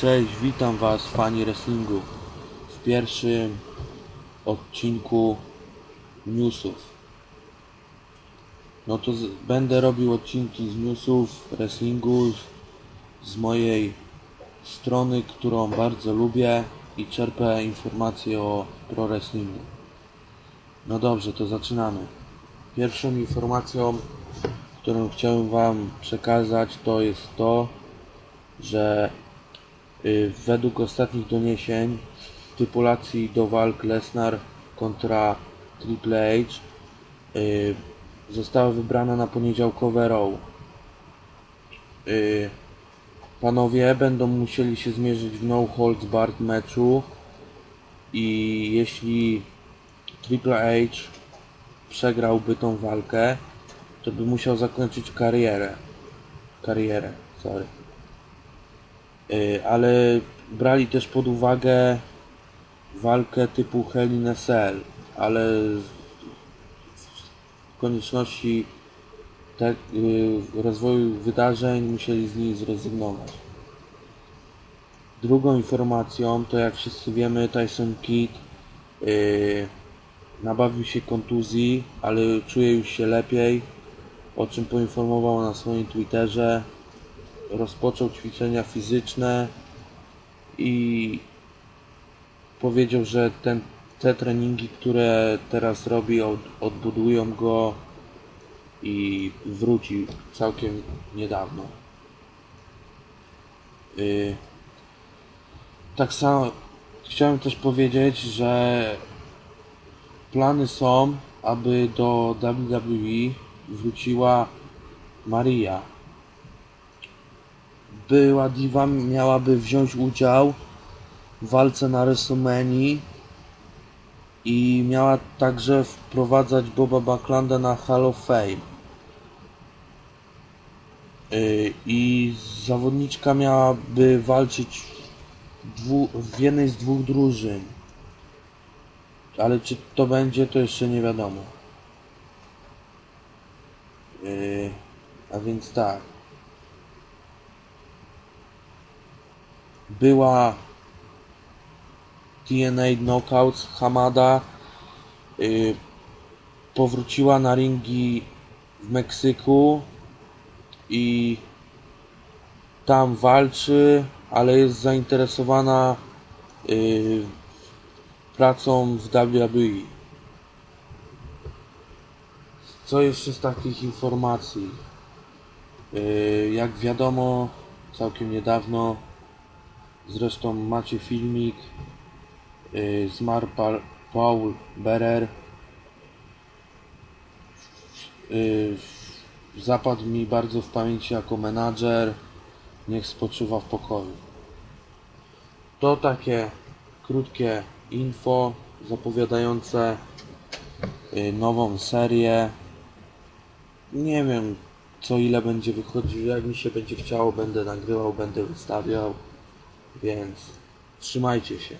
Cześć, witam Was fani wrestlingu w pierwszym odcinku newsów. No to z, będę robił odcinki z newsów wrestlingu z, mojej strony, którą bardzo lubię i czerpię informacje o pro wrestlingu. No dobrze, to zaczynamy. Pierwszą informacją, którą chciałem Wam przekazać, to jest to, że według ostatnich doniesień stypulacji do walk Lesnar kontra Triple H y, została wybrana na poniedziałkowe Raw. Y, panowie będą musieli się zmierzyć w no holds barred meczu i jeśli Triple H przegrałby tą walkę, to by musiał zakończyć karierę. Karierę, sorry. Y, ale brali też pod uwagę walkę typu Hell in Cell, ale w konieczności te, y, rozwoju wydarzeń musieli z niej zrezygnować. Drugą informacją to jak wszyscy wiemy Tyson Kidd y, nabawił się kontuzji, ale czuje już się lepiej, o czym poinformował na swoim Twitterze rozpoczął ćwiczenia fizyczne i powiedział, że ten, te treningi, które teraz robi, od, odbudują go i wróci całkiem niedawno. Yy, tak samo chciałem też powiedzieć, że plany są, aby do WWE wróciła Maria była diva, miałaby wziąć udział w walce na WrestleMania i miała także wprowadzać Boba Backlanda na Hall of Fame. Yy, I zawodniczka miałaby walczyć w jednej z dwóch drużyn. Ale czy to będzie, to jeszcze nie wiadomo. Yy, a więc tak. Była TNA Knockouts Hamada yy, powróciła na ringi w Meksyku i tam walczy, ale jest zainteresowana yy, pracą w WWE. Co jeszcze z takich informacji? Yy, jak wiadomo, całkiem niedawno Zresztą macie filmik. Yy, zmarł pa Paul Berer. Yy, zapadł mi bardzo w pamięci jako menadżer. Niech spoczywa w pokoju. To takie krótkie info zapowiadające yy, nową serię. Nie wiem co ile będzie wychodził. Jak mi się będzie chciało, będę nagrywał, będę wystawiał. Więc trzymajcie się.